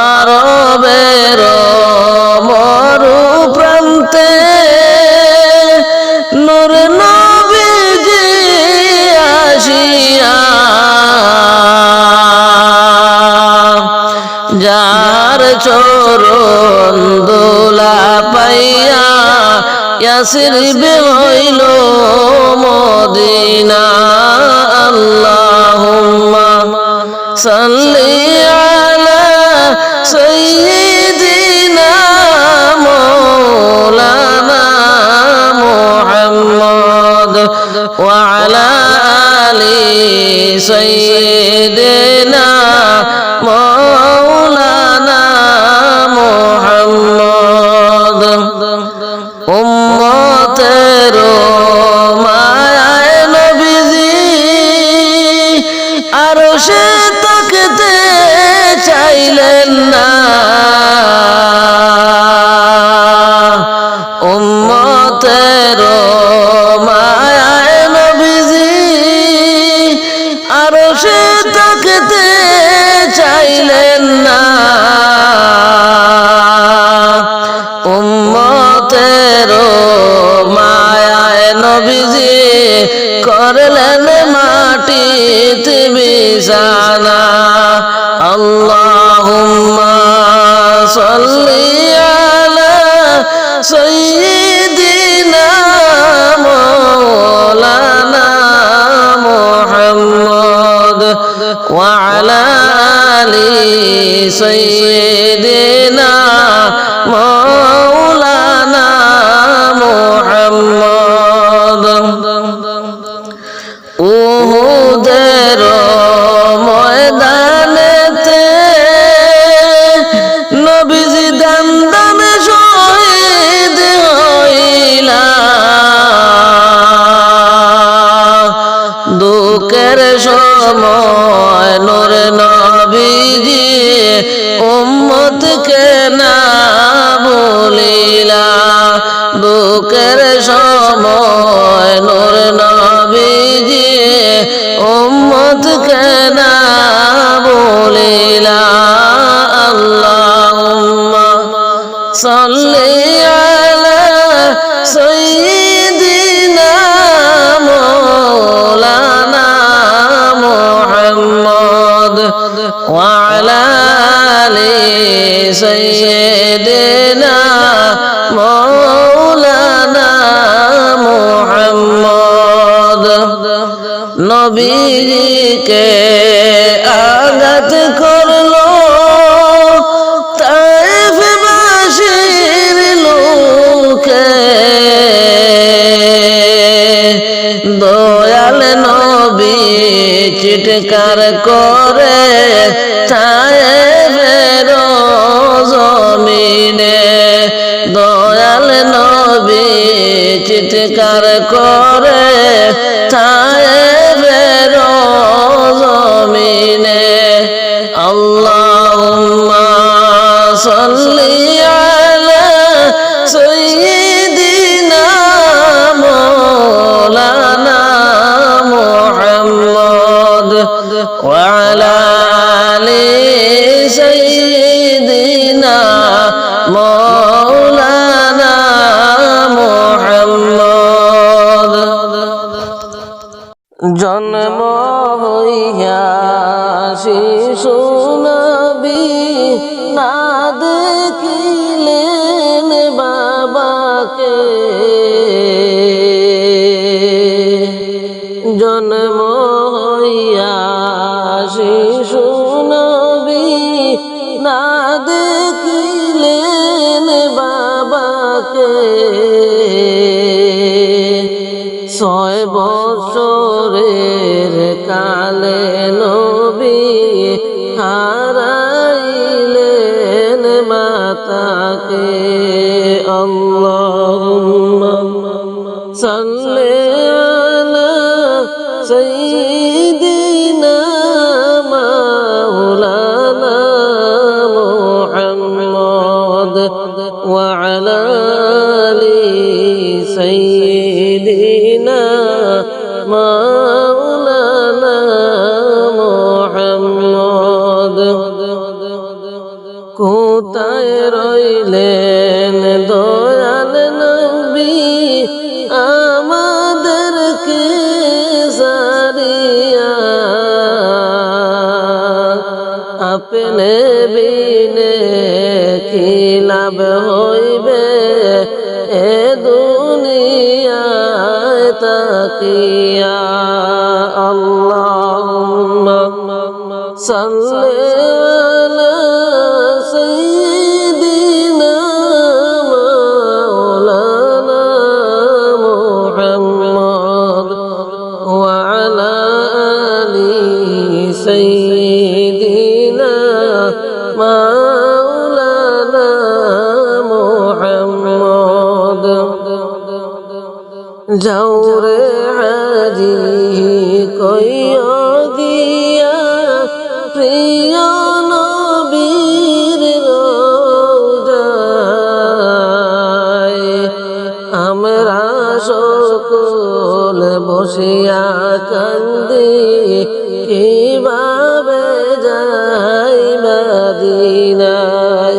আরবের মরু প্রান্তে নূর নবীজি আসিয়া যার চরণ দোলা পাইয়া ইয়াসির হইল মদিনা, আল্লাহুম্মা সাল্লি আলা سيدنا مولانا محمد وعلى آله سيدنا আলী সৈদিনা سيدنا مولانا محمد নবীকে আঘাত করল তাইফবাসীর লোকে। দয়াল নবী চিটকার করে তাই চিৎকার করে থায়ে বেরো জমিনে আল্লাহুম্মা সাল্লি আলা সাইয়্যিদিনা শিশু নবী না দেখিলেন বাবাকে। জন্ম হইয়া হারাইলেন মাতাকে আল্লাহুম্মা সাল্লি আলা সাইয়্যিদিনা মাওলানা মুহাম্মদ ওয়া আলা আলি সাইয়্যিদিনা আপনে বিনে কি লাভ হইবে এ দুনিয়ায় তাকিয়া যাওরে হাজি কইয়া দিয়া প্রিয় নবীর রোজায়। আমরা সকল বসিয়া কান্দি কীভাবে যাই মদিনায়?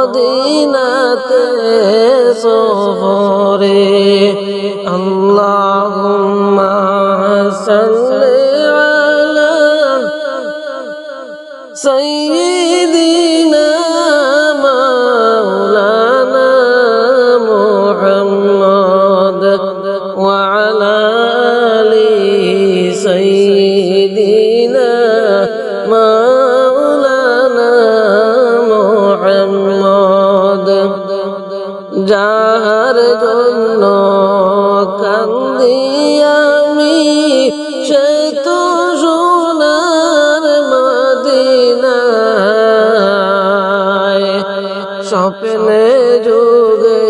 মদিনাতে সফরে আল্লাহুম্মা সাল্লি আলা سيدنا مولانا محمد وعلى آل سيدنا مولانا محمد যাহার জন্য কান্দি আমি সে তো সোনার মাদিনায়। স্বপ্নে যুগে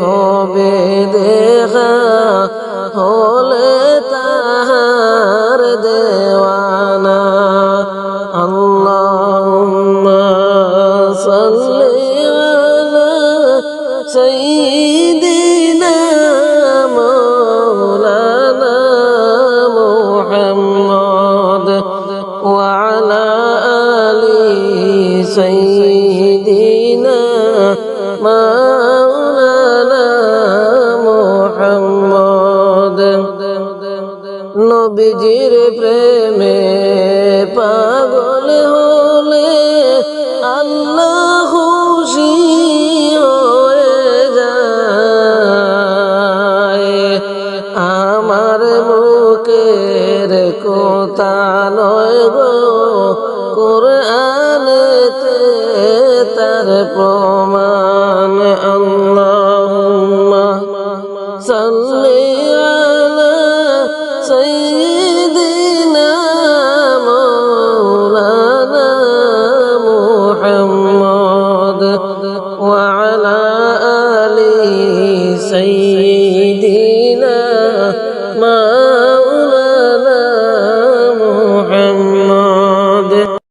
হবে দেখা আলি সাইয়্যিদিনা মা